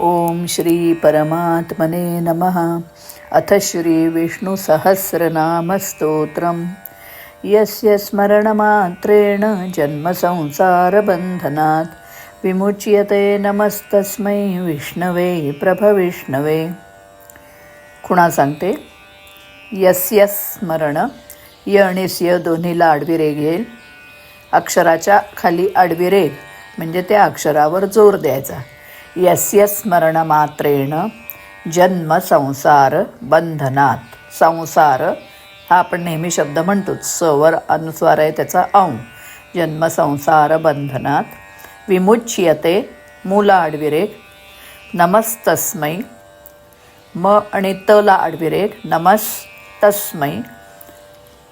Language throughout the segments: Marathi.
ओम श्री परमात्मने नमः। अथ श्रीविष्णुसहस्रनामस्तोत्रम् यस्य स्मरणमात्रेण जन्मसंसारबन्धनात् विमुच्यते नमस्तस्मै विष्णवे प्रभविष्णवे। खुणा सांगते यस्य स्मरण य आणि स्य दोन्हीला आडवी रेघ येईल अक्षराच्या खाली आडवी रेघ म्हणजे त्या अक्षरावर जोर द्यायचा. यस्य स्मरणमात्रेण जन्म संसार बंधनात. संसार हा आपण नेहमी शब्द म्हणतोच. सवर अनुस्वार आहे त्याचा औ जन्म संसार बंधनात. विमुच्यते मूला आडविरेख नमस्तस्मै. म आणि तला आडविरेख नमस तस्मै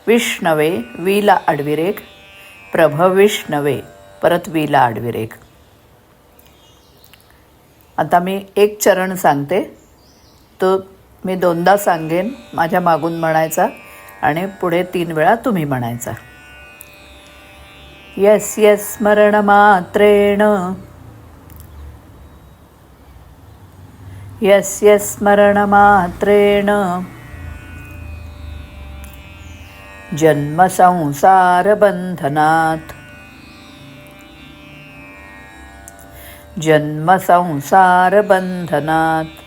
विष्णवे विला आडविरेख प्रभविष्णवे. परत विला आडविरेख आता मी एक चरण सांगते. तो मी दोनदा सांगेन माझ्या मागून म्हणायचा आणि पुढे तीन वेळा तुम्ही म्हणायचा. यस यस स्मरणमात्रेण यस यस स्मरणमात्रेण जन्मसंसारबन्धनात् जन्मसंसारबन्धनात्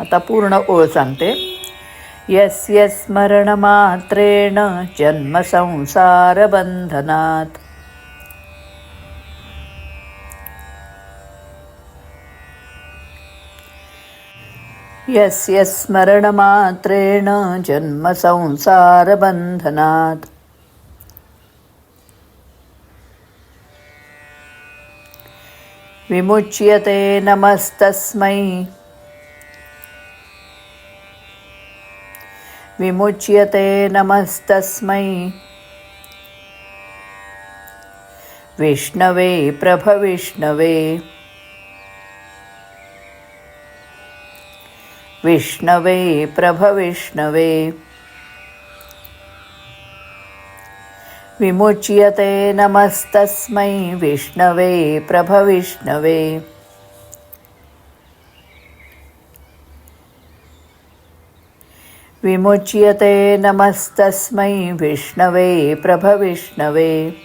आता पूर्ण ओळ सांगते. यस्य स्मरणमात्रेण जन्मसंसारबन्धनात् यस्य स्मरणमात्रेण जन्मसंसारबन्धनात् विमुच्यते नमस्तस्मै। विमुच्यते नमस्तस्मै। विष्णवे प्रभविष्णवे विष्णवे। प्रभविष्णवे विमुच्यते नमस्तस्मै विष्णवे प्रभविष्णवे विमुच्यते नमस्तस्मै विष्णवे प्रभविष्णवे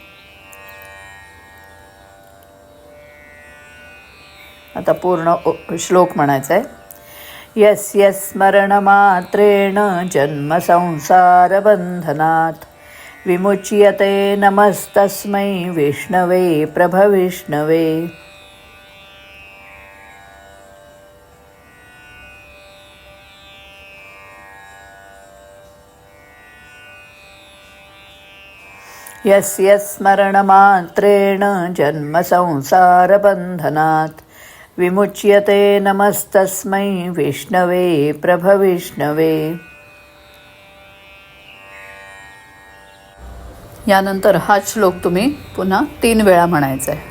आता पूर्ण श्लोक म्हणायचा आहे. यस्य स्मरणमात्रेण जन्मसंसारबन्धनात् विमुच्यते नमस्तस्मै विष्णवे प्रभविष्णवे यस्य स्मरणमात्रेण जन्मसंसारबन्धनात् विमुच्यते नमस्तस्मै विष्णवे प्रभविष्णवे यानंतर हा श्लोक तुम्ही पुन्हा तीन वेळा म्हणायचा आहे.